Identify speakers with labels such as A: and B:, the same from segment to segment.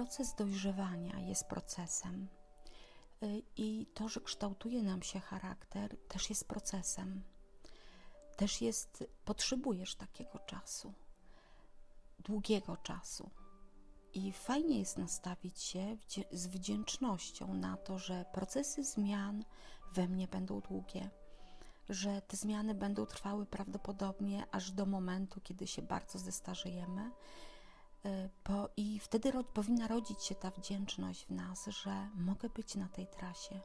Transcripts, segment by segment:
A: proces dojrzewania jest procesem. Y, I to, że kształtuje nam się charakter, też jest procesem. Też jest, potrzebujesz takiego czasu, długiego czasu. I fajnie jest nastawić się z wdzięcznością na to, że procesy zmian we mnie będą długie, że te zmiany będą trwały prawdopodobnie aż do momentu, kiedy się bardzo zestarzejemy y, I wtedy powinna rodzić się ta wdzięczność w nas, że mogę być na tej trasie,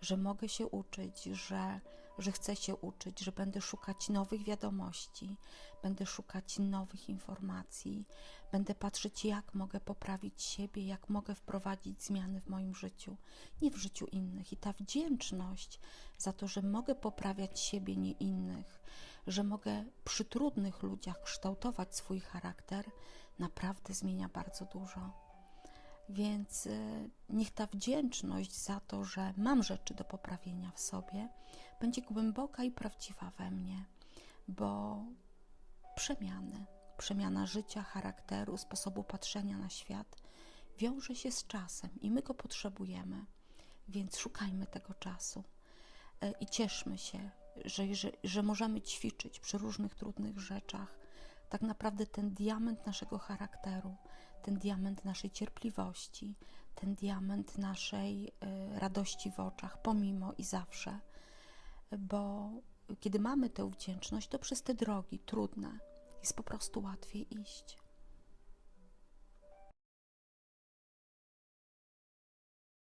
A: że mogę się uczyć, że, że chcę się uczyć, że będę szukać nowych wiadomości, będę szukać nowych informacji, będę patrzeć, jak mogę poprawić siebie, jak mogę wprowadzić zmiany w moim życiu, nie w życiu innych. I ta wdzięczność za to, że mogę poprawiać siebie, nie innych, że mogę przy trudnych ludziach kształtować swój charakter, naprawdę zmienia bardzo dużo. Więc y, niech ta wdzięczność za to, że mam rzeczy do poprawienia w sobie, będzie głęboka i prawdziwa we mnie, bo przemiany, przemiana życia, charakteru, sposobu patrzenia na świat wiąże się z czasem i my go potrzebujemy. Więc szukajmy tego czasu y, i cieszmy się, że, że, że możemy ćwiczyć przy różnych trudnych rzeczach, tak naprawdę ten diament naszego charakteru, ten diament naszej cierpliwości, ten diament naszej y, radości w oczach, pomimo i zawsze. Bo kiedy mamy tę wdzięczność, to przez te drogi trudne jest po prostu łatwiej iść.